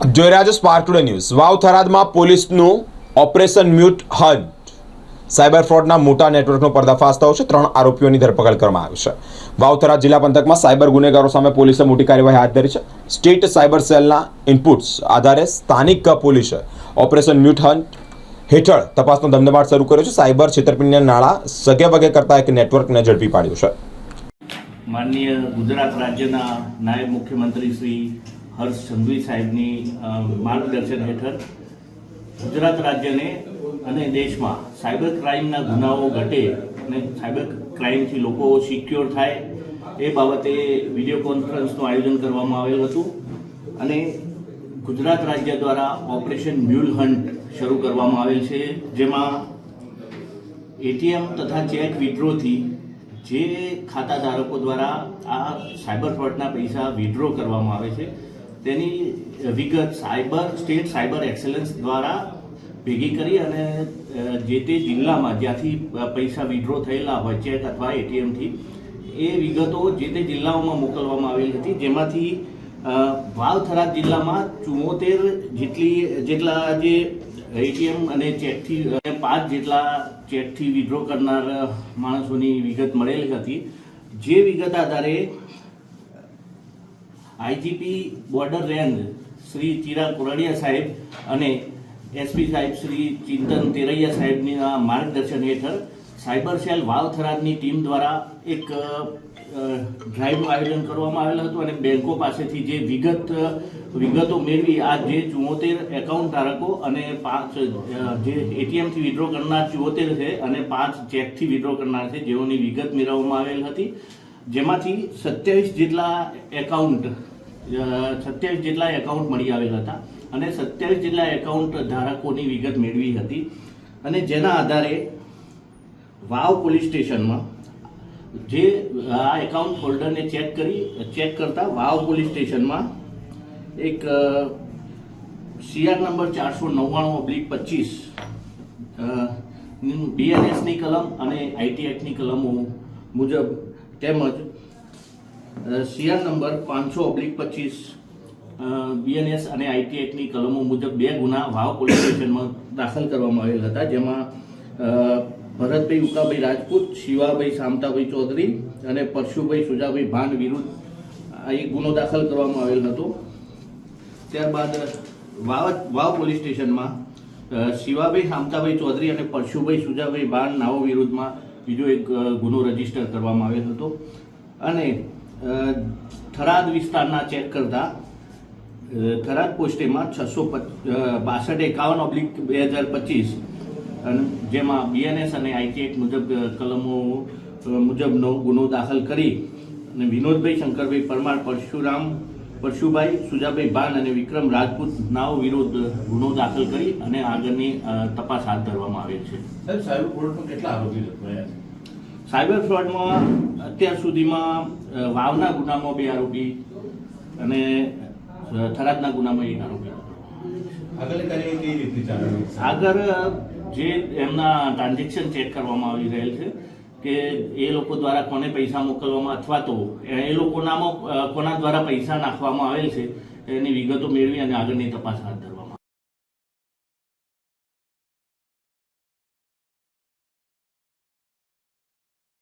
જોઈ રહ્યા છો સ્પાર્ક ટુડે ન્યૂઝ. વાવ થરાદમાં પોલીસનું ઓપરેશન મ્યુટ હન્ટ સાયબર ફ્રોડના મોટા નેટવર્કનો પર્દાફાશ થયો છે. ત્રણ આરોપીઓની ધરપકડ કરવામાં આવી છે. વાવ થરાદ જિલ્લા પંથકમાં સાયબર ગુનેગારો સામે પોલીસે મોટી કાર્યવાહી હાથ ધરી છે. સ્ટેટ સાયબર સેલના ઇનપુટ્સ આધારે સ્થાનિક પોલીસે ઓપરેશન મ્યુટ હન્ટ હેઠળ તપાસનો ધમધમાટ શરૂ કર્યો છે. સાયબર છેતરપિંડીના નાણાં સગે વગે કરતા એક નેટવર્કને ઝડપી પાડ્યું છે. માનનીય ગુજરાત રાજ્યના નાયબ મુખ્યમંત્રી શ્રી હર્ષ સંઘવી સાહેબની માર્ગદર્શન હેઠળ ગુજરાત રાજ્યને અને દેશમાં સાયબર ક્રાઇમના ગુનાઓ ઘટે અને સાયબર ક્રાઇમથી લોકો સિક્યોર થાય, એ બાબતે વીડિયો કોન્ફરન્સનું આયોજન કરવામાં આવેલ હતું. અને ગુજરાત રાજ્ય દ્વારા ઓપરેશન મ્યુલ હન્ટ શરૂ કરવામાં આવેલ છે, જેમાં એટીએમ તથા ચેક વિડ્રોથી જે ખાતા ધારકો દ્વારા આ સાયબર ફ્રોડના પૈસા વિડ્રો કરવામાં આવે છે તેની વિગત સાયબર, સ્ટેટ સાયબર એક્સેલન્સ દ્વારા ભેગી કરી અને જે તે જિલ્લામાં જ્યાંથી પૈસા વિડ્રો થયેલા હોય, ચેક અથવા એટીએમથી એ વિગતો જે તે જિલ્લાઓમાં મોકલવામાં આવેલી હતી. જેમાંથી વાવથરા જિલ્લામાં ચુમ્મોતેર જેટલી, જેટલા જે એટીએમ અને ચેકથી પાંચ જેટલા ચેકથી વિડ્રો કરનાર માણસોની વિગત મળેલી હતી. જે વિગત આધારે IGP border range Shri Chirag Kordia સાહેબ અને એસપી સાહેબ શ્રી ચિંતન તેરૈયા સાહેબની માર્ગદર્શન હેઠળ સાયબર સેલ વાવ થરાદની ટીમ દ્વારા એક ડ્રાઈવનું આયોજન કરવામાં આવેલ હતું અને બેંકો પાસેથી જે વિગત, વિગતો મેળવી, આ જે ચુમ્મોતેર એકાઉન્ટ ધારકો અને પાંચ જે એટીએમથી વિડ્રો કરનાર ચુમ્મોતેર છે અને પાંચ ચેકથી વિડ્રો કરનાર છે જેઓની વિગત મેળવવામાં આવેલ હતી. જેમાંથી સત્યાવીસ જેટલા એકાઉન્ટ સત્યાવીસ જેટલા એકાઉન્ટ મળી આવેલા હતા અને સત્યાવીસ જેટલા એકાઉન્ટ ધારકોની વિગત મેળવી હતી. અને જેના આધારે વાવ પોલીસ સ્ટેશનમાં જે આ એકાઉન્ટ હોલ્ડરને ચેક કરી ચેક કરતા વાવ પોલીસ સ્ટેશનમાં એક સીઆર નંબર ચારસો નવ્વાણું ઓબ્લિક પચીસ બીએનએસની કલમ અને આઈટી એક્ટની કલમો મુજબ તેમજ સીઆર નંબર પાંચસો ઓબ્લિક પચીસ બીએનએસ અને આઈટી એક્ટની કલમો મુજબ બે ગુના વાવ પોલીસ સ્ટેશનમાં દાખલ કરવામાં આવેલ હતા, જેમાં ભરતભાઈ ઉકાભાઈ રાજપૂત, શિવાભાઈ શામતાભાઈ ચૌધરી અને પરશુભાઈ સુજાભાઈ ભાન વિરુદ્ધ આ એક ગુનો દાખલ કરવામાં આવેલ હતો. ત્યારબાદ, વાવ વાવ પોલીસ સ્ટેશનમાં શિવાભાઈ શામતાભાઈ ચૌધરી અને પરશુભાઈ સુજાભાઈ ભાન નાઓ વિરુદ્ધમાં બીજો એક ગુનો રજિસ્ટર કરવામાં આવ્યો હતો. અને થરાદ વિસ્તારના ચેક કરતા થરાદ પોસ્ટેમાં છસો બાસઠ એકાવન ઓબ્લિક બે હજાર પચીસ અને જેમાં બીએનએસ અને આઈટી એક્ટ મુજબ કલમો મુજબનો ગુનો દાખલ કરી અને વિનોદભાઈ શંકરભાઈ પરમાર પરશુરામ પરશુભાઈ સુજાભાઈ ભાન અને વિક્રમ રાજપૂત નાઓ વિરુદ્ધ ગુનો દાખલ કરી અને આગળની તપાસ હાથ ધરવામાં આવેલ છે. સાહેબ સાયબર ફ્રોડમાં કેટલા આરોપી ઝડપાયા છે? સાયબર ફ્રોડમાં અત્યાર સુધીમાં વાવના ગુનામાં બે આરોપી અને થરાદના ગુનામાં એક આરોપી આગળ જે એમના ટ્રાન્ઝેક્શન ચેક કરવામાં આવી રહેલ છે કે એ લોકો દ્વારા કોને પૈસા મોકલવામાં અથવા તો એ લોકોનામાં કોના દ્વારા પૈસા નાખવામાં આવેલ છે, એની વિગતો મેળવી અને આગળની તપાસ હાથ ધરવામાં